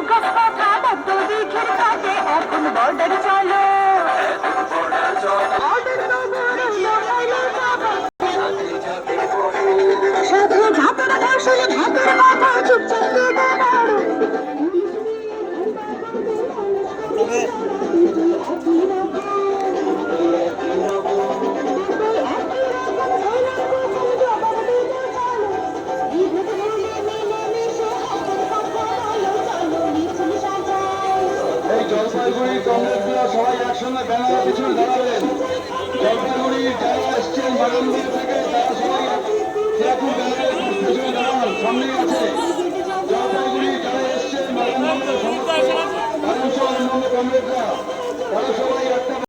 নৌকা কথা বদ্ধ দিঘির কাছে এখন বর্ডার চলো শুধু ঘাতের ফসল ঘাতের মাথা চুপচাপ কেটে জন্য ব্যানারের পিছনে দাঁড়াবেন জলপাইগুড়ি যারা এসছেন বাগানবাড়ি থেকে তারা সবাই এখন ব্যানারের পিছনে দাঁড়ান সামনে আছে জলপাইগুড়ি যারা এসছেন বাগানবাড়িতে সমস্ত কমরেডরা তারা সবাই একটা